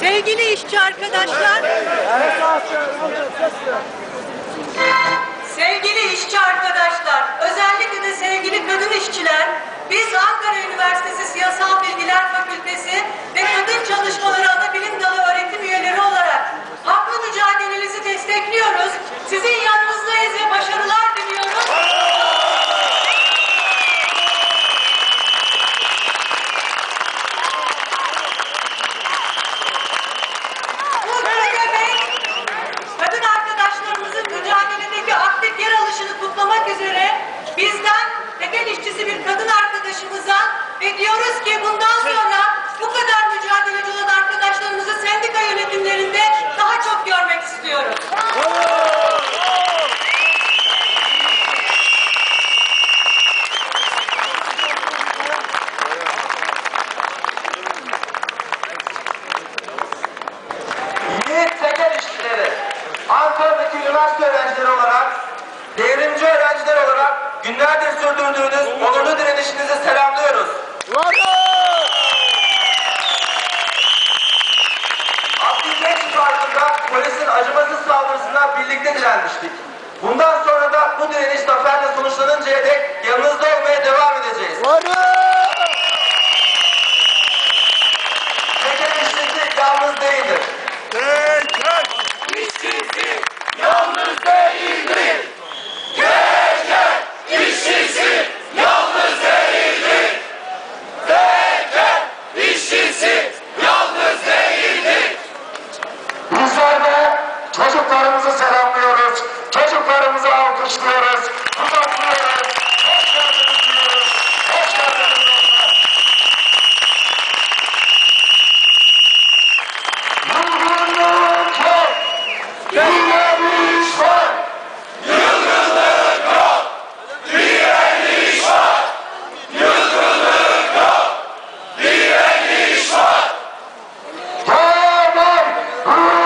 Sevgili işçi arkadaşlar, sevgili işçi arkadaşlar, özellikle de sevgili kadın işçiler, biz Ankara Üniversitesi Siyasal Bilgiler Fakültesi ve Kadın Çalışmaları Anabilim Dalı öğretim üyeleri olarak haklı mücadelenizi destekliyoruz. Sizin yanınızdayız işçisi bir kadın arkadaşımıza ve diyoruz ki bundan sonra bu kadar mücadeleci olan arkadaşlarımızı sendika yönetimlerinde daha çok görmek istiyoruz. Yiğit işçileri, Ankara'daki üniversite öğrencileri olarak, devrimci öğrenciler olarak günlerdir sürdürdüğünüz onurlu direnişinizi selamlıyoruz. Abdülhamit Parkı'nda polisin acımasız saldırısına birlikte direnmiştik. Bundan sonra da bu Ah!